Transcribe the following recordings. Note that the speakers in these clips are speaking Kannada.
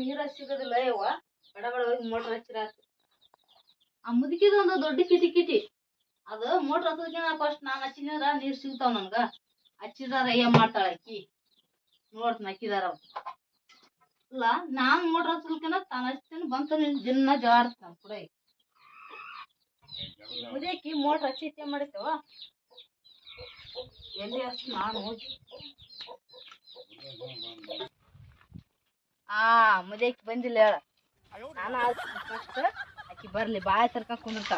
ನೀರ ಸಿಗೋದಿಲ್ಲ ಯವ್ವ. ಬಡ ಬಡ ಹೋಗಿ ಮೋಟ್ರ್ ಹಚ್ಚಿರಾತು ಆ ಮುದುಕಿದ ಒಂದು ದೊಡ್ಡ ಕಿಟಿ ಕಿಟಿ. ಅದು ಮೋಟ್ರ್ ಹಚ್ಚೋದಕ್ಕಿಂತ ಫಸ್ಟ್ ನಾನು ಹಚ್ಚಿದ್ರ ನೀರು ಸಿಗ್ತಾವ ನನ್ಗ. ಹಚ್ಚಿದಾರ ಏನ್ ಮಾಡ್ತಾಳ ಅಕ್ಕಿ ನೋಡ್ತೀನಿ ಹಾಕಿದಾರ ಇಲ್ಲ ನಾನ್ ಮೋಟ್ರ್ ಹಚ್ಚಲ್ಕಿನ ತಾನು ಹಚ್ತೀನಿ ಬಂತ ನಿನ್ ದಿನ ಜಾರ್ತಾನ ಕೂಡ ಮುದಿಯಕ್ಕಿ ಮೋಟ್ರ್ ಹಚ್ಚಿ ಮಾಡಿತವ ಮಾಡಿತ್ತವ ಎಲ್ಲಿ ಹಚ್ಚಿ ನಾನು ಹೋಗಿ. ಆ ಮುದಿಯಕ್ಕಿ ಬಂದಿಲ್ಲ ಹೇಳ. ನಾನು ಫಸ್ಟ್ ಆಕಿ ಬರ್ಲಿ, ಬಾಯ ತರ್ಕೊಂಡ್ ಕುಂದಿರ್ತ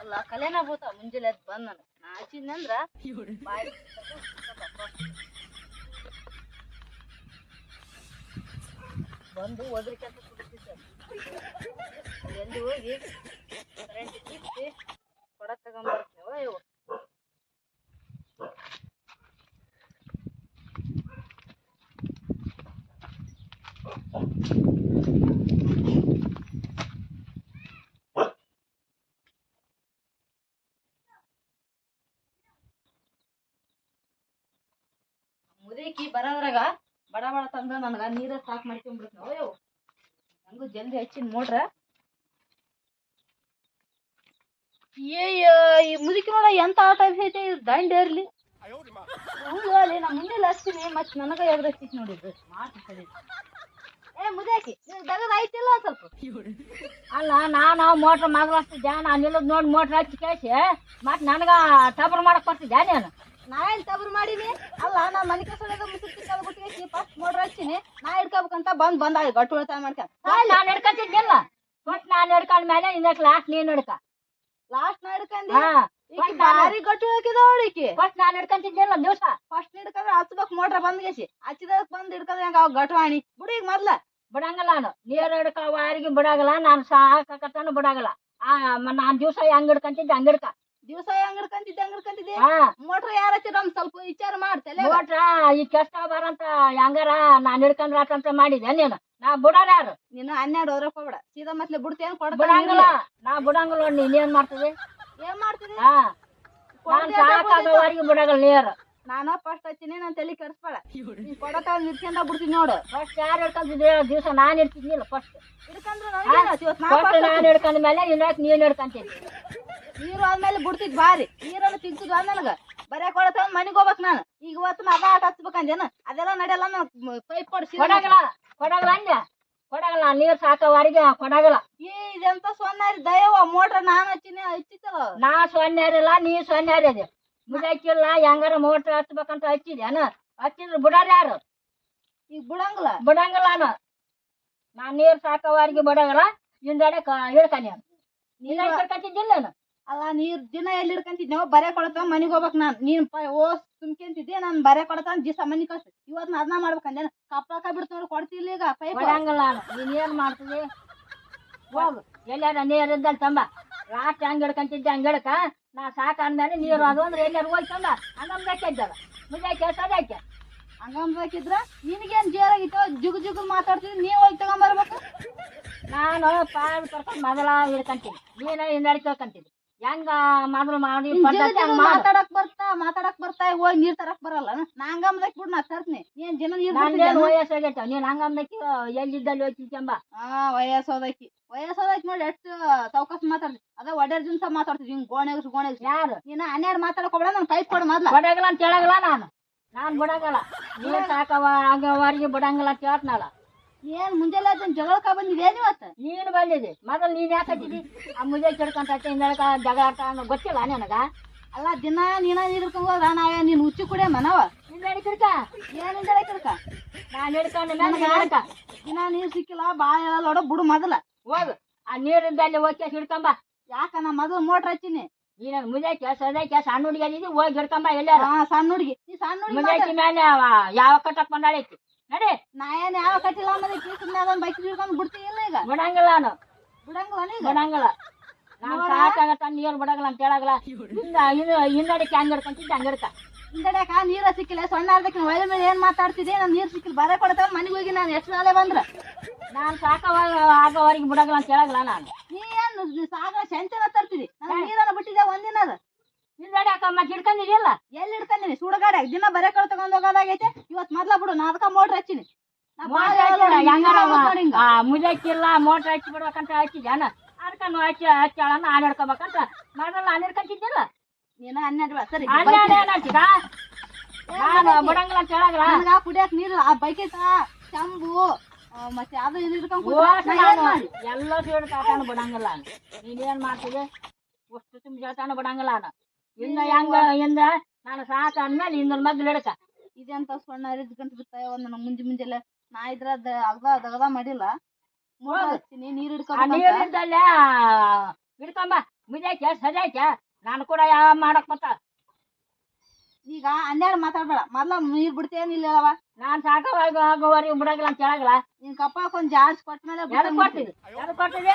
ಅಲ್ಲ ಕಲೆನ ಬೋತ ಮುಂಜಾನೆ ಅದ್ ಬಂದ್ ನಾನು ನಾ ಹಚ್ಚಿದ್ನಂದ್ರ ಬಾಯ್ ಬಂದು ಒದ್ರಿಕಂತ ಕುಡಿತಿದ್ದ ಎಲ್ಲಿ ಹೋಗಿ? ಕರೆಂಟ್ ಕೊಡ ತಗೊಂಡ್ಬರ್ತೀವ ಇವು ಮುದೇಕಿ ಬರೋದ್ರಾಗ ಬಡ ಬಡ ತಂದ ನನಗ ನೀರ ಸಾಕ್ ಮಾಡ್ಕೊಂಡ್ಬಿಡ್ತ ಅಯ್ಯೋ, ನಂಗೂ ಜಲ್ದಿ ಹಚ್ಚಿನ ನೋಡ್ರ. ಏಯ್ಯ ಈ ಮುದುಕಿ ನೋಡ ಎಂತ ಆಟ ಐತೆ ದಂಡ ಇರ್ಲಿ. ಅಲ್ಲಿ ನಾ ಮುಂದೆ ಹಚ್ತೀನಿ ಮತ್ ನನಗ ಎರಡು ಹಚ್ಚಿತ್ ನೋಡಿದ್ರು ಸರಿ. ಏ ಮುದಾಕಿ ದಗದ ಐತಿಲ್ಲ ಸ್ವಲ್ಪ? ಅಲ್ಲ, ನಾನು ಮೋಟ್ರ್ ಮಗಸ್ತಿದ್ದೆ ಜಾನಾ ನಿಲ್ಲದ್ ನೋಡಿ ಮೋಟ್ರ್ ಹಚ್ಚಿ ಕೇಳಿಸಿ ಮತ್ ನನಗ ಟಬರ್ ಮಾಡಕ್ ಬರ್ತಿದ್ಯಾ ನೀನು? ನಾ ಏನ್ ತಬ್ರು ಮಾಡೀನಿ. ಅಲ್ಲ ನಾ ಮನೆ ಮುಸುಕ್ ಬಿಟ್ಟು ಫಸ್ಟ್ ಮೋಟ್ರ್ ಹಚ್ಚಿನಿ. ನಾ ಹಿಡ್ಕೋಬೇಕಂತ ಬಂದ್ ಬಂದ ಗಟ್ಟು ಉಳಿತಾಯ ಮಾಡ್ಕ ನಾನು ಹಿಡ್ಕೊತಿದ್ದಿಲ್ಲ. ಫಸ್ಟ್ ನಾನು ಹಿಡ್ಕೊಂಡ್ ಮೇಲೆ ಇನ್ನಕ್ಕೆ ಲಾಸ್ಟ್ ನೀನ್ ಹಿಡ್ಕ. ಲಾಸ್ಟ್ ನಾ ಹಿಡ್ಕೊಂಡಿ ಬಾರಿ ಗಟ್ಟು ಹಾಕಿದವಳಿಕೆ ಫಸ್ಟ್ ನಾನು ಹಿಡ್ಕೊಂತಿದ್ದಿಲ್ಲ ದಿವಸ. ಫಸ್ಟ್ ಹಿಡ್ಕೊಂಡ್ರೆ ಹಚ್ಬೇಕು ಮೋಟ್ರ್ ಬಂದ್ಗೇಸಿ ಹಚ್ಚಿದಕ್ ಬಂದ್ ಹಿಡ್ಕೊಂಡ್ರೆ ಹೆಂಗ ಅವ್ ಗಟ್ವಾಣಿ ಬಿಡು ಈಗ ಮೊದ್ಲ. ಬಿಡಂಗಿಲ್ಲ ನಾನು. ನೀರ್ ಹಿಡ್ಕ ವಾರಿಗೆ ಬಿಡಂಗಿಲ್ಲ. ನಾನು ಸಾಕತ್ತಾನು ಬಿಡಂಗಿಲ್ಲ. ಆ ನಾನ್ ದಿವಸ ಹೆಂಗ್ ಹಿಡ್ಕೊಂತಿದ್ದೆ ಹಂಗ್ ಹಿಡ್ಕ. ದಿವಸ ಹೆಂಗ್ ಅಂಗಡಿ ಹಂಗ್ ಹಾ. ಮೋಟ್ರ್ ಯಾರ ಹಚ್ಚಿರ ಒಂದ್ ಸ್ವಲ್ಪ ವಿಚಾರ ಮಾಡ್ತೇಲೆ ಮೋಟ್ರ ಈ ಕೆಷ್ಟ ಬರಂತ ಹೆಂಗಾರ ನಾನ್ ಹಿಡ್ಕೊಂಡ್ರ ಅಂತ ಮಾಡಿದೆ ನೀನು? ನಾ ಬುಡಾರ ಯಾರು? ನೀನು ಹನ್ನೆರಡು ಹೋದ್ರ ಕೊಡ ಸೀದಾ ಮತ್ಲೆ ಬಿಡ್ತೇನ್ ಕೊಡ ಬಿಡಂಗಿಲ್ಲ. ನಾ ಬಿಡಂಗಿಲ್ಲ ನೀನ್ ಏನ್ ಮಾಡ್ತೀವಿ ಏನ್ ಮಾಡ್ತೀವಿ ಹಾ. ನಾನ್ ಸಾಕಾಗವರೆಗೆ ಬಿಡಗಲ್ಲ ನೀರು ನಾನು ಫಸ್ಟ್ ಹಚ್ಚಿನಿ ನಾನು ತಲೆ ಕೆಡಿಸ್ಬೇಡ. ನೀನ್ ಕೊಡತ ನಿರ್ಸ್ಕೊಂಡ ಬಿಡ್ತೀನಿ ನೋಡು. ಫಸ್ಟ್ ಯಾರು ಹಿಡ್ಕೊಂಡಿದ್ದೆ ದಿವಸ ನಾನ್ ಹಿಡ್ತಿದ್ನಿಲ್ಲ ಫಸ್ಟ್ ಫಸ್ಟ್ ನಾನ್ ಹಿಡ್ಕೊಂಡ ಮೇಲೆ ಇನ್ನೊಕ್ ನೀನ್ ಹಿಡ್ಕೊಂತೀನಿ ನೀರು ಆದ್ಮೇಲೆ ಬಿಡ್ತಿದ್ ಬಾರಿ. ನೀರನ್ನು ತಿಂತಿದ್ ನನಗ. ಬರೇ ಕೊಡತ ಮನಿಗ್ ಹೋಗ್ಬೇಕು ನಾನು. ಈಗ ಇವತ್ತು ನಾ ಅದ ಆಟ ಹಚ್ಬೇಕಂದೇನ ಅದೆಲ್ಲ ನಡೆಯಲ್ಲ ನಾನು ಪೈಪ್ ಕೊಡ್ಸಿ ಕೊಡಗಲ್ಲ ಕೊಡಗಲ್ಲ ಅಂದೆ ಕೊಡಗಲ್ಲ ನೀರ್ ಸಾಕೋವರೆಗೆ ಕೊಡಗಲ್ಲ. ಈ ಇದೆಂತ ಸೊನ್ನಾರಿ ದಯವ ಮೋಟ್ರ್ ನಾನು ಹಚ್ಚಿನಿ ಹಚ್ಚಿತ್ತಲ್ಲ. ನಾ ಸೊನ್ಯಾರಿಲ್ಲ ನೀ ಸೊನ್ಯಾರಿ ಅದೇ ಮುಡಕ್ಕಿಲ್ಲ ಹೆಂಗಾರ ಮೋಟ್ರ್ ಹಚ್ಬೇಕಂತ ಹಚ್ಚಿದ್ಯಾನ ಹಚ್ಚಿದ್ರ ಬಿಡಾರ ಯಾರು? ಈಗ ಬಿಡಂಗಿಲ್ಲ. ಬಿಡಂಗಿಲ್ಲ ನಾನು ನಾ ನೀರ್ ಸಾಕವರೆಗೆ ಬಿಡಂಗಿಲ್ಲ ಹಿಂದಡೆ ಹಿಡ್ಕನಿ ನೀನ್ ಹಿಡ್ಕಂತಿದ್ದಿಲ್ಲ ನಾನು ಅಲ್ಲ ನೀರ್ ದಿನ ಎಲ್ಲಿ ಹಿಡ್ಕಂತಿದ್ದೆ ಬರೆ ಕೊಡತ ಮನಿಗ್ ಹೋಗ್ಬೇಕು ನಾನು. ನೀನ್ ಓ ತುಂಬ್ಕೊಂತಿದ್ದೆ ನಾನು ಬರೆ ಕೊಡತ ದಿವಸ ಮನೆ ಕಳ್ಸು. ಇವತ್ತು ನಾ ಅದನ್ನ ಮಾಡ್ಬೇಕಂದೆ ಕಪ್ಪಾಕ ಬಿಡ್ತ ನೋಡಿ ಕೊಡ್ತಿಲ್ಲ ಈಗ ಪೈಪ್. ನೀನ್ ಏನ್ ಮಾಡ್ತೀವಿ ಹೋಗು. ಎಲ್ಲಾರ ನೀರು ಇದ್ದಲ್ಲಿ ತಂಬ. ರಾತ್ರಿ ಹಂಗೆ ಹಿಡ್ಕಂತಿದ್ದೆ ಹಂಗೆ ಹಿಡ್ಕ? ನಾ ಸಾಕ ಅಂದ್ಮೇಲೆ ನೀರು ಅದು ಅಂದ್ರೆ ಎಲ್ಲಾರು ಹೋಗಿ ತಂದ. ಹಂಗಮ್ ಹಾಕಿದ್ದಲ್ಲ ಮುಂದೆ ಸದಾಕೆ ಹಂಗಮ್ ಹಾಕಿದ್ರ ನಿನ್ಗೇನು ಜೇರಾಗಿತ್ತು ಜುಗು ಜುಗು ಮಾತಾಡ್ತಿದ್ವಿ ನೀವು ಹೋಗಿ ತಗೊಂಬರ್ಬೇಕು. ನಾನು ಪಾಲ್ ಕರ್ಕೊಂಡು ಮೊದಲ ಹಿಡ್ಕೊಂತೀನಿ. ನೀನ ಹಿಂದಡಿ ಹೆಂಗ ಮಾಡ್ರು ಮಾಡಿ ಮಾತಾಡಕ್ ಬರ್ತಾ ಮಾತಾಡಕ್ ಬರ್ತಾ ಹೋಗಿ ನೀರ್ ತರಕ್ ಬರಲ್ಲ. ನಾ ಹಂಗಮ್ದಕ್ ಬಿಡ್ ನಾ ತರ್ತೀನಿ. ನೀನ್ ಜನ ನೀರ್ ವಯಸ್ಸಾಗೈತ ನೀನ್ ಹಂಗಮ್ದಕ್ಕಿ ಎಲ್ಲಿದ್ದಲ್ಲಿ ಹೋಗ್ತಿದ್ಯಂಬ ಹಾ ವಯಸ್ಸೋದಕ್ಕಿ ವಯಸ್ಸೋದಕ್ಕಿ ನೋಡಿ ಎಷ್ಟು ಸೌಕಸ್ ಮಾತಾಡ್ತಿ. ಅದ ಒಡೆರ್ ದಿನ್ಸ ಮಾತಾಡ್ತೀವಿ ಹಿಂಗ್ ಗೋಣೆಗ್ಸ್ ಗೋಣೆಗ್ಸ್ ಯಾರು? ನೀನ್ ಹನ್ನೆರಡು ಮಾತಾಡಕೋಬೇಡ ನನ್ ಪೈಪ್ ಕೊಡು ಮೊದ್ಲ. ಬಡಗಲ್ಲ ಅಂತ ಹೇಳಗಲ್ಲ ನಾನು. ನಾನ್ ಬಿಡಂಗಲ್ಲ. ನೀರ್ ಸಾಕವ ಅವರಿಗೆ ಬಿಡಂಗಿಲ್ಲ ಅಂತ ಹೇಳ್ತನಲ್ಲ. ಏನ್ ಮುಂಜಾನೆ ಅದನ್ನ ಜಗಳಕ ಬಂದಿದೆ ಇವತ್ತು? ನೀನು ಬಂದಿದೆ ಮೊದಲು ನೀನ್ ಯಾಕೆ ಹಚ್ಚಿದಿ ಆ ಮುಂಜಾನೆ ಕೆಡ್ಕೊಂತ ಹಿಂದಳಕ ಜಗಳ ಆಟ ಅನ್ನೋ ಗೊತ್ತಿಲ್ಲ ನನಗ? ಅಲ್ಲ ದಿನ ನೀನ ಇದ್ರಕೊಂಡ್ ಹೋದ್ರ ನಾವೇ ನೀನ್ ಹುಚ್ಚು ಕುಡಿಯ ಮನವ? ಹಿಂದಡಿ ಕಿಡ್ಕ? ಏನ್ ಹಿಂದಡಿ ಕಿಡ್ಕ? ಹಿಡ್ಕೊಂಡು ದಿನ ನೀರ್ ಸಿಕ್ಕಿಲ್ಲ ಬಾಳ ಹೇಳಲ್ಲ ಬಿಡು ಮೊದಲ. ಹೋಗು. ಆ ನೀರಿದ್ದಲ್ಲಿ ಹೋಗಿ ಹಿಡ್ಕೊಂಬ. ಯಾಕ ನಾ ಮೊದಲು ಮೋಟ್ರ್ ಹಚ್ಚಿನಿ? ನೀನ ಮುಜಾಕೆ ಕೆಲಸ ಸಣ್ಣ ಹುಡುಗಿ ಹೋಗಿ ಹಿಡ್ಕೊಂಬ ಎಲ್ಲಾರ. ಸಣ್ಣ ಹುಡುಗಿ. ನೀ ಸಣ್ಣ ಹುಡುಗಿ ಮೇಲೆ ಯಾವ ಕಟ್ಟಕ್ ಬಂದಾಳೈತಿ ನಡಿ. ನಾ ಏನ್ ಯಾವ ಕಟ್ಟಿಲ್ಲ ಅನ್ನೋದು ಸುಮ್ಮನೆ ಅದನ್ನ ಬೈಕ್ ಹಿಡ್ಕೊಂಡ್ ಬಿಡ್ತೀವಿಲ್ಲ ಈಗ? ಬಿಡಂಗಿಲ್ಲ ನಾನು ಬಿಡಂಗಿಲ್ಲ ಬಿಡಂಗಿಲ್ಲ. ನಾನು ಸಾಕಾಗತ್ತ ನೀರು ಬಿಡಂಗಿಲ್ಲ ಅಂತ ಹೇಳಾಗಲ್ಲ. ಹಿಂದ ಹಿಂದ ಹಿಂದಡಿಕೆ ಹಂಗ್ ಹಿಡ್ಕೊಂತಿದ್ದೆ ಹಂಗ್ ಹಿಡ್ಕ. ಹಿಂದಡ್ಯಾಕ ನೀರ ಸಿಕ್ಕಿಲ್ಲ ಸಣ್ಣ ಅರ್ಧಕ್ಕೆ ಒಳ್ಳೆ ಮೇಲೆ ಏನ್ ಮಾತಾಡ್ತಿದ್ದೆ ನಾನು ನೀರ್ ಸಿಕ್ಕಿಲ್ಲ ಬರ ಕೊಡ್ತಾವ ಮನೆಗೆ ಹೋಗಿ ನಾನು ಎಷ್ಟು ನಾಳೆ ಬಂದ್ರ? ನಾನು ಸಾಕವ ಆಗೋವರೆಗೆ ಬಿಡಂಗಿಲ್ಲ ಅಂತ ಹೇಳಂಗಿಲ್ಲ ನಾನು. ನೀ ಏನು ಸಾಗ ಸಂಚನ ತರ್ತಿದಿ? ನಾನು ನೀರನ್ನ ಬಿಟ್ಟಿದ್ದೆ ಒಂದಿನ ಅದ ಹಿಂದಡಿ ಅಕ್ಕ ಮತ್ತೆ ಹಿಡ್ಕೊಂಡಿದ್ಯಲ್ಲ ಎಲ್ಲಿ ಹಿಡ್ಕಂದಿನಿ ಸುಡಗಾಡ. ದಿನ ಬರೇ ಕಳ್ ತಗೊಂಡ್ ಹೋಗೋದಾಗೈತೆ. ಇವತ್ ಮೊದ್ಲ ಬಿಡು ನಾ ಅದಕ್ಕ ಮೋಟ್ರ್ ಹಚ್ಚಿನಿ. ಮುಜಕ್ಕಿಲ್ಲ ಮೋಟ್ರ್ ಹಚ್ಚಿ ಬಿಡ್ಬೇಕಂತ ಹಚ್ಚಿದ್ಯಾನ ಅದಕ್ಕ ಹಚ್ಚಿ ಹಚ್ಚಾಳ ನಾನು ಹಿಡ್ಕೋಬೇಕಂತ. ಮೊದಲು ನಾನು ಹಿಡ್ಕೊಂತಿದ್ದಿಲ್ಲ ನೀನ ಹನ್ನೆರಡು ಸರಿ. ಹನ್ನೆರಡು ನಾನು ಬಿಡಂಗಿಲ್ಲ ಅಂತ ಹೇಳಾಗಲ್ಲ ನನಗ ಕುಡಿಯಕ್ ನೀರು ಆ ಬೈಕೈತ ಚಂಬು ಮತ್ತೆ ಅದು ಇದು ಹಿಡ್ಕೊಂಡ್? ಎಲ್ಲ ಸೇಡ್ ತಾತಾನ ಬಿಡಂಗಿಲ್ಲ. ನಾನು ನೀನೇನ್ ಮಾಡ್ತಿದ್ದೆ ಅಷ್ಟು ತುಂಬ ಹೇಳ್ತಾನ ಬಿಡಂಗಿಲ್ಲ ನಾನು ಇನ್ನ ಹೆಂಗ? ಇಂದ ನಾನು ಸಾಕ ಅಂದ್ಮೇಲೆ ಇಂದ್ರ ಮಗ್ಳು ಹಿಡಕ. ಇದೆಂತ ಸೊಣ್ಣ ಗಂಟು ಬಿಡ್ತಾವ ನಮ್ಮ ಮುಂಜಿ ಮುಂಜೆಲ್ಲ ನಾ ಅದ ಅಗ್ದ ಅಗದ ಮಾಡಿಲ್ಲ. ಮೋಟ್ರ್ ಹಚ್ಚಿನಿ ನೀರ್ ಹಿಡ್ಕೊಬೇಕಂತ ನೀರಿದ್ದಲ್ಲೇ ಹಿಡ್ಕೊಂಬ ಮುಜಾಯ್ಕ ಸಜಾಯ್ಕ ನಾನು ಕೂಡ ಯಾವ ಮಾಡಕ್ ಮತ್ತ ಈಗ ಹನ್ನೆರಡು ಮಾತಾಡ್ಬೇಡ. ಮೊದ್ಲ ನೀರ್ ಬಿಡ್ತೇನಿಲ್ಲವ ನಾನ್ ಸಾಕವಾಗ ಆಗೋವರೆಗೆ ಬಿಡಂಗಿಲ್ಲ ಅಂತ ಹೇಳಾಗಲ್ಲ. ನಿನ್ ಕಪ್ಪ ಒಂದ್ ಜಾರ್ಜ್ ಕೊಟ್ಟ ಮೇಲೆ ಕೊಡ್ತೀನಿ ಕೊಡ್ತಿದ್ದೆ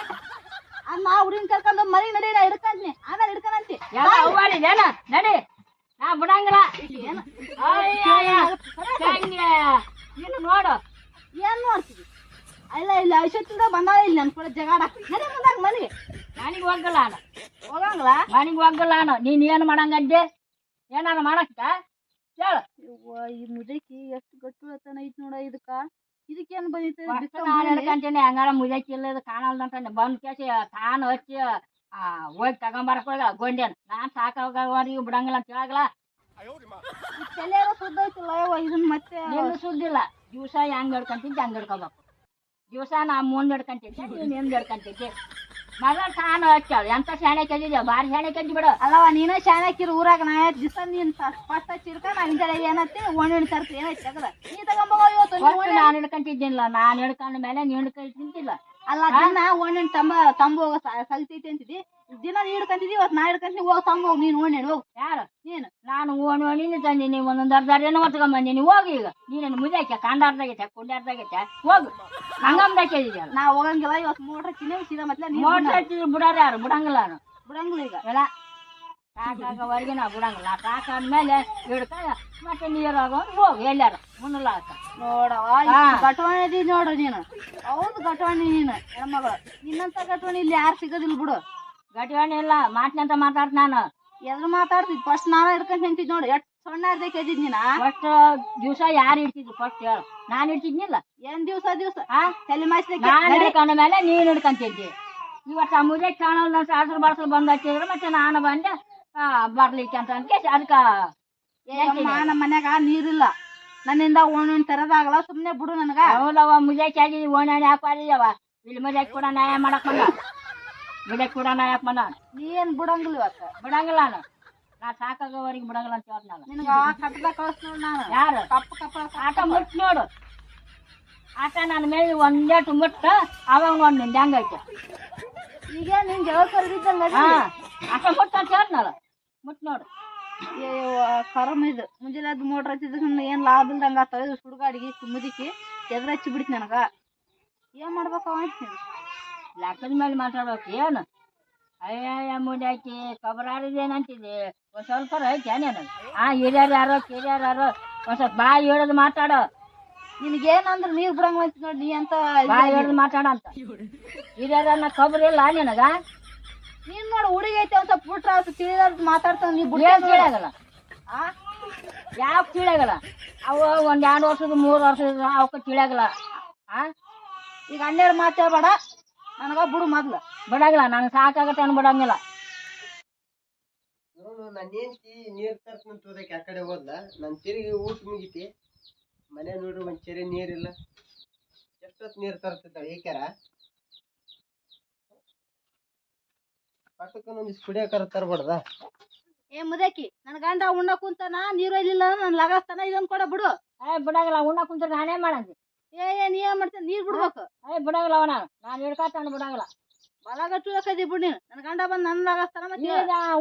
ಯಾರು ಕೊಡ್ತಿದ್ದೆ ಅದ್ ನಾ ಹುಡುಗಿನ ಕರ್ಕೊಂಡು ಮರಿ ನಡಿ ನಾ ಹಿಡ್ಕಂತೀನಿ ಆಮೇಲೆ ಹಿಡ್ಕನಂತಿ ಎಲ್ಲ ಅವ್ವಾರಿದೇನ ನಡಿ ನಾ ಬಿಡಂಗಿಲ್ಲ ಅಯ್ಯಯ್ಯ, ಹೆಂಗೆ? ನೀನು ನೋಡು ಏನ್ ನೋಡ್ತೀವಿ ಇಲ್ಲ ಇಲ್ಲ ಐಶತ್ತಿಂದ ಬಂದಾಳ ಇಲ್ಲಿ ನನ್ ಕೂಡ ಜಗಾಡ ನಡಿ ಮುಂದಾಗ ಮನೆಗೆ ನನಗೆ ಹೋಗಲ್ಲ ನಾನು ಹೋಗಂಗ್ಲ ನನಗೆ ಹೋಗಲ್ಲ ನಾನು ನೀನ್ ಏನ್ ಮಾಡಂಗದ್ದೆ ಏನಾರ ಮಾಡಕ್ಕ ಹೇಳು ಈ ಮುದಕಿ ಎಷ್ಟು ಗಟ್ಟು ಹೇಳ್ತಾನ ಐತ್ ನೋಡ ಇದಕ್ಕ ಇದಕ್ಕೇನ್ ಬಂದಿತ್ತು ಹಿಡ್ಕಂತೀನಿ ಹಂಗಾರ ಮುಜಾಕಿ ಇಲ್ಲ ಇದು ಕಾಣಲ್ದಂತ ಬಂದ್ ಕೇಸಿ ತಾನು ಹಚ್ಚಿ ಹೋಗಿ ತಗೊಂಬರಕ್ ಗೊಂಡೆ ಗೊಂಡೇನ್ ನಾನ್ ಸಾಕಾಗವರೆಗೂ ಬಿಡಂಗಿಲ್ಲ ಅಂತ ಹೇಳಾಗಲ್ಲ ತಲೆಯಾರ ಸುದ್ದ ಐತಿಲ್ಲ ಯವ್ವ ಇದನ್ ಮತ್ತೆ? ಸುದ್ದಿಲ್ಲ ದಿವಸ ಹೆಂಗ್ ಹಿಡ್ಕೊಂತಿದ್ದೆ ಹಂಗ್ ಹಿಡ್ಕೋಬೇಕು ದಿವಸ ನಾ ಮುಂದ್ ಹಿಡ್ಕೊಂತಿದ್ದೆ ನಿಮ್ದು ಹಿಂದ್ ಹಿಡ್ಕೊಂತಿದ್ದೆ ಮಗ ತಾನು ಹಚ್ಚಾಳ ಎಂತ ಶಾಣೆ ಕದ್ದಿದ್ಯ ಬಾರಿ ಶಾಣೆ ಕದ್ದಿ ಬಿಡು. ಅಲ್ಲವ ನೀನ ಶಾಣಕಿರು ಊರಾಗ ನಾ ದಿವಸ ನೀನ್ ಫಸ್ಟ್ ನಾ ಹಿಂದೆ ಏನತ್ತಿ? ಓಣಿ ತರ್ತಿ ಏನಾಯ್ತದ ತಗದ ನೀ ತಗೊಂಬೋಗ ಇವತ್ತು ನೀ ನಾನು ಹಿಡ್ಕೊಂತಿದ್ದಿಲ್ಲ ನಾನು ಹಿಡ್ಕೊಂಡ ಮೇಲೆ ನೀನ್ ತಿಂತಿಲ್ಲ ಅಲ್ಲ ದಿನ ಓಣಿ ತಂಬ ತಂಬ ಹೋಗ ಸಲ್ತೈತಿ ಅಂತಿದಿ ದಿನ ನೀ ಹಿಡ್ಕಂತಿದಿ ಇವತ್ತು ನಾ ಹಿಡ್ಕಂತೀನಿ ಹೋಗಿ ತಂಬ ಹೋಗಿ ನೀನು ಓಣಿ ಹೋಗಿ. ಯಾರು? ನೀನು. ನಾನು ಓಣಿ ಓಣಿನ ತಂದೀನಿ ಒಂದೊಂದು ಅರ್ಧ ಏನೋ ಹೊತ್ಕೊಂಬಂದೀನಿ ಹೋಗು ಈಗ. ನೀನು ಮುಜಾಕೆ ಕಾಂಡಾರ್ದಾಗೈತೆ ಕುಂಡಾರ್ದಾಗೈತೆ ಹೋಗು. ಹಂಗಮ್ದಾಕಿದ್ಯಲ್ಲ ನಾ ಹೋಗಂಗಿಲ್ಲ ಇವತ್ತು ಮೋಟ್ರ್ ಚಿನ್ನ ಸೀದಾ ಮತ್ತೆ ಮೋಟ್ರ್ ಹಚ್ಚಿದ್ರು ಬಿಡಾರ ಯಾರು? ಬಿಡಂಗಿಲ್ಲ ನಾನು ಬಿಡಂಗಿಲ್ಲ ಈಗ. ಎಲ್ಲ. ಸಾಕಾಗವರೆಗೆ ನಾ ಬಿಡಂಗಿಲ್ಲ. ಸಾಕಾದ್ಮೇಲೆ ಹಿಡ್ಕ ಮತ್ತೆ ನೀರಾಗ ಹೋಗು ಎಲ್ಲಾರ ಮುನ್ನಲಾಕ ನೋಡವ ಅದಿ ನೋಡು ನೀನು. ಹೌದು ಗಟ್ವಾಣಿ ನೀನು ಹೆಣ್ಮಗಳು. ನಿನ್ನಂತ ಗಟ್ವಾಣಿ ಇಲ್ಲಿ ಯಾರು ಸಿಗೋದಿಲ್ಲ ಬಿಡು. ಗಟ್ಟಿವಣ್ಣ ಇಲ್ಲ ಮಾತಿನಂತ ಮಾತಾಡ್ತ ನಾನು. ಎದ್ರ ಮಾತಾಡ್ತಿದ್ ಫಸ್ಟ್ ನಾನು ಹಿಡ್ಕೊಂಡ್ ನಿಂತಿದ್ ನೋಡಿ ಎಷ್ಟ್ ಸಣ್ಣ ಅರ್ಧಕ್ಕೆ ಎದ್ದಿದ್ ನೀನ? ಫಸ್ಟ್ ದಿವಸ ಯಾರು ಇಡ್ತಿದ್ರು ಫಸ್ಟ್ ಹೇಳು. ನಾನು ಇಡ್ತಿದ್ನಿಲ್ಲ ಏನ್ ದಿವ್ಸ ದಿವ್ಸ? ಆ? ತಲೆ ಮಾಡ್ಕೊಂಡ ನಾನು ಹಿಡ್ಕೊಂಡ ಮೇಲೆ ನೀನು ಹಿಡ್ಕೊಂತಿದ್ದಿ ಇವತ್ತು ಆ ಮುಜೆ ಕಾಣಲ್ ನನ್ನ ಸಾಸರು ಬಾಸರು ಬಂದು ಹಚ್ಚಿದ್ರು ಮತ್ತೆ ನಾನು ಬಂದೆ ಆ, ಬರ್ಲಿಕ್ಕೆ ಅಂತ ಅಂದ್ಕೆ ಅದಕ್ಕೆ ನಾನು ನಮ್ಮ ಮನ್ಯಾಗ ನೀರಿಲ್ಲ. ನನ್ನಿಂದ ಓಣಿ ತರದಾಗಲ್ಲ ಸುಮ್ನೆ ಬಿಡು ನನ್ಗ. ಹೌದವ ಮುಜೆ ಆಗಿ ಓಣಾಣಿ ಹಾಕೊಂಡಿದವ ಇಲ್ಲಿ ಮುಜೆ ಕೂಡ ನ್ಯಾಯ ಮಾಡಕ್ ಬಂದ. ಮುಜಾಕಿ ಕೂಡ ನ್ಯಾಯ ಬಂದ ನೀ ಏನ್ ಬಿಡಂಗಿಲ್ಲ ಇವತ್ತು. ಬಿಡಂಗಿಲ್ಲ ನಾನು ನಾ ಸಾಕಾಗೋವರೆಗೆ ಬಿಡಂಗಿಲ್ಲ ಅಂತ ಹೇಳ್ತ ನಾನು. ನಿನಗ ಕಟ್ಟದ ಕಳ್ಸ್ ನೋಡ್ ನಾನು. ಯಾರು? ಕಪ್ಪ ಕಪ್ಪ ಆಟ ಮುಟ್ ನೋಡು. ಆಟ ನನ್ನ ಮೇಲೆ ಒಂದೇಟು ಮುಟ್ಟ ಅವಾಗ ನೋಡಿ ನಿಂದ ಹೆಂಗೈತೆ ಈಗ ನಿನ್ ಜವಾಬ್ದಾರಿ ಇದ್ದಂಗ ಆಟ ಮುಟ್ಟ ಅಂತ ಹೇಳ್ದ್ನಲ್ಲ ಮುಟ್ ನೋಡು. ಕರಮ್ ಇದು. ಮುಂಜಾನೆ ಅದು ಮೋಟ್ರ್ ಹಚ್ಚಿದ್ರೆ ಏನು ಲಾಭ ಇಲ್ದಂಗ ಆತಾವ ಇದು ಸುಡುಗಾಡಿಗೆ ಮುದುಕಿ ಎದ್ರ ಹಚ್ಚಿ ಬಿಡ್ತು ನನಗೆ. ಏನು ಮಾಡ್ಬೇಕು ಅಂತೀನಿ ಲೆಕ್ಕದ ಮೇಲೆ ಮಾತಾಡ್ಬೇಕು ಏನು? ಅಯ್ಯ ಮುಜಾಕಿ ಅಂತಿದ್ದೆ ಒಂದು ಸ್ವಲ್ಪ ಐತೆ ನೀನು. ಆ ಹಿರಿಯರು ಯಾರೋ ಕಿರಿಯರು ಯಾರೋ ಒಂದು ಸ್ವಲ್ಪ ಬಾಯಿ ಹೇಳೋದು ಮಾತಾಡೋ. ನಿನಗೇನಂದ್ರೆ ನೀರು ಬಿಡಂಗ್ ಅಂತ ನೋಡಿ ನೀ ಅಂತ ಬಾಯಿ ಹೇಳೋದು ಮಾತಾಡ ಅಂತ. ಹಿರಿಯರನ್ನ ಕಬರ್ ಇಲ್ಲ ನಿನಗ? ನೀನ್ ನೋಡು ಹುಡುಗಿ ಐತೆ ಅಂತ ಸ್ವಲ್ಪ ಬಿಟ್ರ ಅದು ತಿಳಿದಾರ್ದು ಮಾತಾಡ್ತಾವ ನೀ ಬಿಡ ತಿಳಿಯಾಗಲ್ಲ? ಯಾವ ತಿಳಿಯಾಗಲ್ಲ? ಅವು ಒಂದು ಎರಡು ವರ್ಷದ ಮೂರು ವರ್ಷದ ಅವಕ್ಕೆ ತಿಳಿಯಾಗಲ್ಲ. ಆ? ಈಗ ಹನ್ನೆರಡು ಮಾತಾಡ್ಬೇಡ ನನಗ ಬಿಡು ಮೊದ್ಲು. ಬಿಡಂಗಿಲ್ಲ ನನಗೆ ಸಾಕಾಗತ್ತೆ ಅನ್ ಬಿಡಂಗಿಲ್ಲ. ನೋಡು ನನ್ನ ಹೆಂಡ್ತಿ ನೀರ್ ತರ್ಸ್ಕೊಂತ ಹೋದಕ್ಕೆ ಆ ಕಡೆ ಹೋದ್ಲ. ನನ್ ತಿರುಗಿ ಊಟ ಮುಗಿತಿ. ಮನೆ ನೋಡ್ರಿ ಒಂದ್ ಚೆರಿ ನೀರಿಲ್ಲ. ಎಷ್ಟೊತ್ತು ನೀರ್ ತರ್ತಿದ್ದಾವೆ ಏಕ್ಯಾರ? ಪಟಕನ್ ಒಂದಿಷ್ಟು ಕುಡಿಯಕಾರ ತರ್ಬಾರ್ದ? ಏ ಮುದಕಿ ನನ್ನ ಗಂಡ ಉಣ್ಣ ಕುಂತಾನ ನೀರು ಇಲ್ಲಿಲ್ಲ ನನ್ ಲಗಾಸ್ತಾನ ಇದನ್ ಕೊಡ ಬಿಡು. ಏ ಬಿಡಂಗಿಲ್ಲ ಉಣ್ಣ ಕುಂತ ನಾನೇ ಮಾಡಂತಿ? ಏ ಏ ನೀ ಏನ್ ಮಾಡ್ತೀನಿ ನೀರ್ ಬಿಡ್ಬೇಕು. ಏ ಬಿಡಂಗಿಲ್ಲ ಅವನ. ನಾನು ಹಿಡ್ಕಾತಾನ ಬಿಡಂಗಿಲ್ಲ. ಬಲಗಟ್ಟು ಕದಿ ಬಿಡು ನೀನು ನನ್ ಗಂಡ ಬಂದ ನನ್ನ ಲಗಾಸ್ತಾನ ಮತ್ತೆ?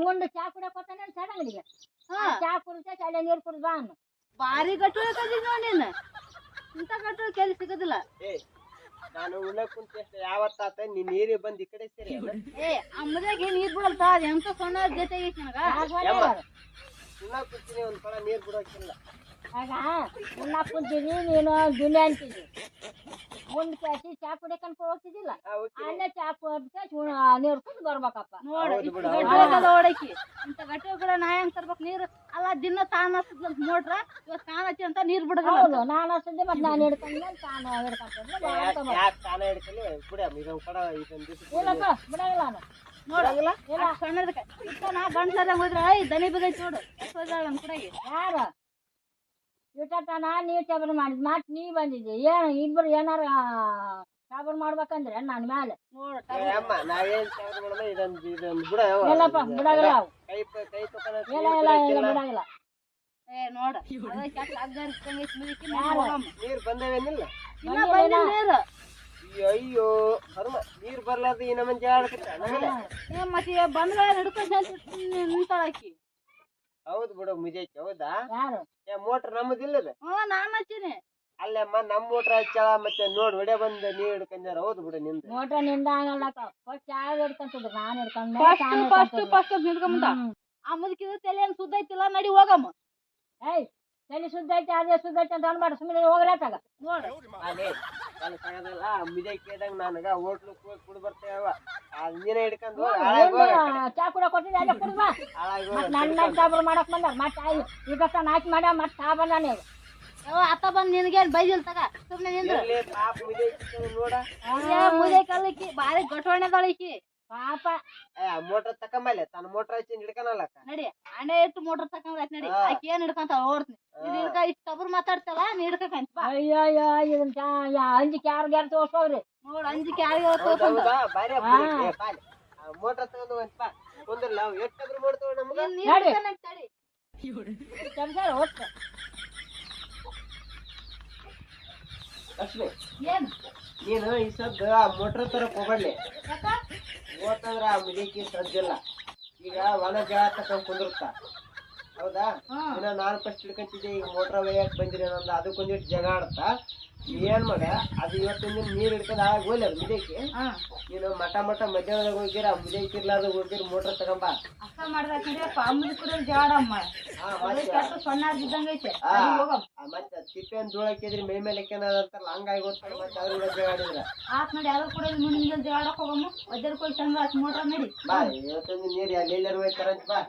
ಉಂಡು ಚಾ ಕುಡಿಯಕ್ ಹೋಗ್ತಾನೆ ಸಡಂಗಿಗೆ ಹಾ. ಚಾ ಕುಡಿದ್ರೆ ಚಲೆ ನೀರು ಕುಡಿದ್ ಬಾ ಅನ್ನು ಭಾರಿ ಗಟ್ಟು ಕದಿ ನೋಡ್ ನೀನು. ಇಂತ ಗಟ್ಟು ಕೆಲ್ ಸಿಗೋದಿಲ್ಲ. ಏ ನಾನು ಉಣ್ಣಕ್ ಕುಂತ ಯಾವತ್ತಾತ ನೀ ನೀರಿ ಬಂದ್ ಈ ಕಡೆ ಸೇರಿ ಏ ಆ ಮುದಕಿ ನೀರ್ ಬಿಡಲ್ತ? ಅದ್ ಎಂತ ಸಣ್ಣ ಜೊತೆ ಐತಿ ನನಗ? ಯಮ್ಮ. ಉಣ್ಣಕ್ ಕುಂತೀನಿ ಒಂದ್ ಸಲ ನೀರ್ ಬಿಡೋಕಿಲ್ಲ. ಆಗ ಉಣ್ಣಕ್ ಕುಂತೀವಿ ನೀನು ದುನಿಯಾ ಅಂತಿದ್ದಿ. ಮುಂದ್ ಕ್ಯಾಸಿ ಚಾ ಕುಡಿಯಕಂತ ಹೋಗ್ತಿದ್ದಿಲ್ಲ. ಅಲ್ಲೇ ಚಾ ಕುಡ್ದು ನೀರು ಕುಡ್ದು ಬರ್ಬೇಕಪ್ಪ. ನೋಡ ಹೌದು ಬಿಡು, ಗಟ್ಟಿ ಹೌದು. ಓಡಕಿ ಇಂತ ಗಟ್ಟಿ ಹೋಗಲ್ಲ ನಾ ಹೆಂಗ್ ತರ್ಬೇಕು ನೀರು? ಅಲ್ಲ ದಿನ ತಾನ ನೋಡ್ರ ಇವತ್ತು ಇವತ್ ಕಾಣ ಹಚ್ಚಿ ಅಂತ ನೀರು ಬಿಡದ ಹೌದು ನಾನು ಅಷ್ಟೇ ಮತ್ತೆ ನಾನು ಹಿಡ್ಕೊಂಡ್ಮೇಲೆ ತಾನು ಹಿಡ್ಕೊಂಡ್ರೆ ಬಿಡಂಗಿಲ್ಲ ನಾನು ಸಣ್ಣದಕ್ಕೆ. ನಾ ಗಂಡ್ಸರ ಹೋದ್ರ ಐ ದನಿ ಬಿದೈತಿ ನೋಡು. ಹೋದಾಳ ನಮ್ ಕಡೆಗೆ. ಯಾರು? ಇಟ್ಟನ ನೀ ಚಬರ್ ಮಾಡಿದ್ ಮಾತ್ ನೀ ಬಂದಿದ್ದೆ. ಏನು ಇಬ್ರು ಏನಾರ ಸಾಬರ್ ಮಾಡ್ಬೇಕಂದ್ರೆ ನನ್ನ ಮ್ಯಾಲೆ. ನೋಡು ಅಮ್ಮ ನಾವೇನ್ ಏನು ಮಾಡಮ್ಮ ಇದೊಂದ್ ಇದೊಂದು ಬಿಡ ಯವ್ವ. ಇಲ್ಲಪ್ಪ ಬಿಡಂಗಿಲ್ಲ ಅವು. ಕೈ ಕೈ ತಕೊಂಡ್ ಇಲ್ಲ ಇಲ್ಲ ಇಲ್ಲ ಬಿಡಂಗಿಲ್ಲ. ಏ ನೋಡು ಕೆಟ್ಟ ಮುದುಕಿ? ನೀರ್ ಬಂದವೇನಿಲ್ಲ? ಇನ್ನ ಬಂದಿಲ್ಲ ನೀರು. ಅಯ್ಯೋ, ಅಯ್ಯೋ ಹನುಮ ನೀರ್ ಬರ್ಲಾರ್ದು ಈ ಜಾಡಕತ್ತ ಮತ್ತೆ ಬಂದ್ರೆ ಹಿಡ್ಕೊಂಡ್ ನಿಂತಾಳಕಿ ಹೌದು ಬಿಡು ಮುಜೈತಿ ಹೌದಾ? ಯಾರು? ಏ ಮೋಟ್ರ್ ನಮ್ಮದಿಲ್ಲದ ಹ್ಞೂ ನಾನು ಹಚ್ಚೀನಿ. ಅಲ್ಲೇ ಅಮ್ಮ ನಮ್ ಮೋಟ್ರ್ ಹಚ್ಚಳ ಮತ್ತೆ ನೋಡ್ ಹೊಡೆ ಬಂದ್ ನೀರ್ ಹಿಡ್ಕೊಂಡ್ಯಾರ ಹೌದ್ ಬಿಡು ನಿಂದ ನೋಟ ನಿಂದ ಆಗಲ್ಲ ಫಸ್ಟ್ ಯಾರು ಹಿಡ್ಕೊಂತಿದ್ರು ನಾನು ಹಿಡ್ಕೊಂಡೆ ಫಸ್ಟ್ ಫಸ್ಟ್ ಫಸ್ಟ್ ನಿಂತ್ಕೊಂಬಂದ ಆ ಮುದುಕಿದ ತಲೆ ಏನ್ ಸುದ್ದ ಐತಿಲ್ಲ ನಡಿ ಹೋಗಮ್ಮ. ಏಯ್ ತಲೆ ಸುದ್ದ ಐತಿ ಅದೇ ಸುದ್ದ ಐತಿ ಅಂತ ಅನ್ಬಾರ್ದು ಸುಮ್ಮನೆ ಹೋಗ್ರಾತಾಗ ನೋಡ ಅದೇ ನಾನು ತಗದಲ್ಲ ಮುಜೈ ಕೇಳ್ದಂಗ ನನಗ ಹೋಟ್ಲು ಹೋಗಿ ಕುಡ್ ಬರ್ತೇವ ನೀನೇ ಹಿಡ್ಕೊಂಡು. ಚಾ ಕೂಡ ಕೊಟ್ಟಿದ್ದೆ ಅಲ್ಲೇ ಕುಡ್ಬಾ ಹಾಳಾಗ್ ಹೋಗ್, ಮತ್ ನನ್ನ ಸಾಬ್ರು ಮಾಡಕ್ ಬಂದಾರ. ಮತ್ತೆ ಈಗ ನಾಚಿ ಮಾಡ್ಯ ಮತ್ತೆ ಈಗ ಯಾವ ಅತ್ತ ಬಂದ್ ನಿನಗೇನ್ ಬೈದಿಲ್ ತಗ? ಸುಮ್ನೆ ನಿಂದ್ರ. ಮುದೆ ಕಲ್ಲಕಿ ಬಾರಿ ಗಟ್ವಣದಳಕಿ ಪಾಪ. ಏ ಮೋಟ್ರ್ ತಕೊಂಬಲ್ಲೆ ತನ್ನ ಮೋಟರ್ ಹಚ್ಚಿ ಹಿಡ್ಕನಲ್ಲ ನಡಿ ಅಣ್ಣ ಇಟ್ಟು ಮೋಟರ್ ತಕೊಂಡ್ ಆಯ್ತು ನಡಿ ಆಕೆ ಏನ್ ಹಿಡ್ಕೊಂತ ಓಡ್ತೀನಿ. ನೀನ್ ಹಿಡ್ಕ ಇಷ್ಟ ಕಬ್ರು ಮಾತಾಡ್ತಾವ ನೀ ಹಿಡ್ಕಂತ ಅಯ್ಯೋ ಅಯ್ಯೋ ಇದನ್ ಅಂಜಿಕೆ ಯಾರು ಗ್ಯಾರ ತೋರ್ಸೋಗ್ರಿ ನೋಡ್ ಅಂಜಿಕೆ ಯಾರಿಗಾರ ತೋರ್ಸಂತ ಹೌದಾ ಮೋಟರ್ ತಗೊಂಡು ಒಂದ್ ಪಾ ಕುಂದ್ರಲ್ಲ ಅವ್ ಎಷ್ಟಾದ್ರೂ ಮಾಡ್ತಾವ ನಮ್ಗ? ತಡಿ ಕೆಲಸ ಒಟ್ಟು ಲಕ್ಷ್ಮಿ ಏನ್? ನೀನು ಈ ಸದ್ದು ಆ ಮೋಟ್ರ್ ತರಕ್ ಹೋಗ್ಬಡ್ಲಿ. ಯಾಕ? ಹೋತಂದ್ರ ಆ ಮುಜೈಕಿ ಸಜ್ಜಲ್ಲ. ಈಗ ಹೊಲ ಜಳ ತಕೊಂಡ್ ಕುಂದಿರ್ತ ಹೌದಾ. ಇನ್ನ ನಾನು ಫಸ್ಟ್ ಹಿಡ್ಕೊಂತಿದ್ದೆ ಈಗ ಮೋಟ್ರ್ ಒಯ್ಯಕ್ ಬಂದಿರಿ ಅದಕ್ಕೊಂದಿಟ್ಟು ಜಗ ಆಡ್ತಾ ಏನ್ ಮಗ ಅದು ಇವತ್ತೊಂದಿನ ನೀರ್ ಹಿಡ್ಕೊಂಡ್ ಆಗ ಹೋಗ್ಲಿ ಅದು ಮುಜೈಕಿ ಹಾ. ನೀನು ಮಠ ಮಠ ಮಧ್ಯಾಹ್ನದಾಗ ಹೋಗಿರ ಆ ಮುಜೈಕಿ ಇರ್ಲಾರ್ದಾಗ ಹೋಗಿರ ಮೋಟ್ರ್ ತಗೊಂಬ. ಅಮ್ಮದ ಕುಡಿಯೋದು ಜಾಡಮ್ಮ. ಹಾ ಮತ್ತೆ ಸೊಣ್ಣ ಆ, ಆ ಮತ್ತೆ ತಿಪ್ಪೆನ್ ಮೈ ಮೇಲೆ ಅಂತಾರಲ್ಲ ಹಂಗಾಗಿ ಮತ್ತೆ ಕೂಡ ಆಡಿದ್ರ ಆತ್ ನಡಿ ಮುಂದಿನ ಜಾಡಕ್ ಹೋಗಮ್ಮ. ತಂಗ ಮೋಟ್ರ ನಡಿ. ಬಾ ಇವತ್ತೊಂದು ನೀರ್ ಎಲ್ಲಿ ಎಲ್ಲರೂ ಹೋಯ್ತಾರಂತ ಬಾ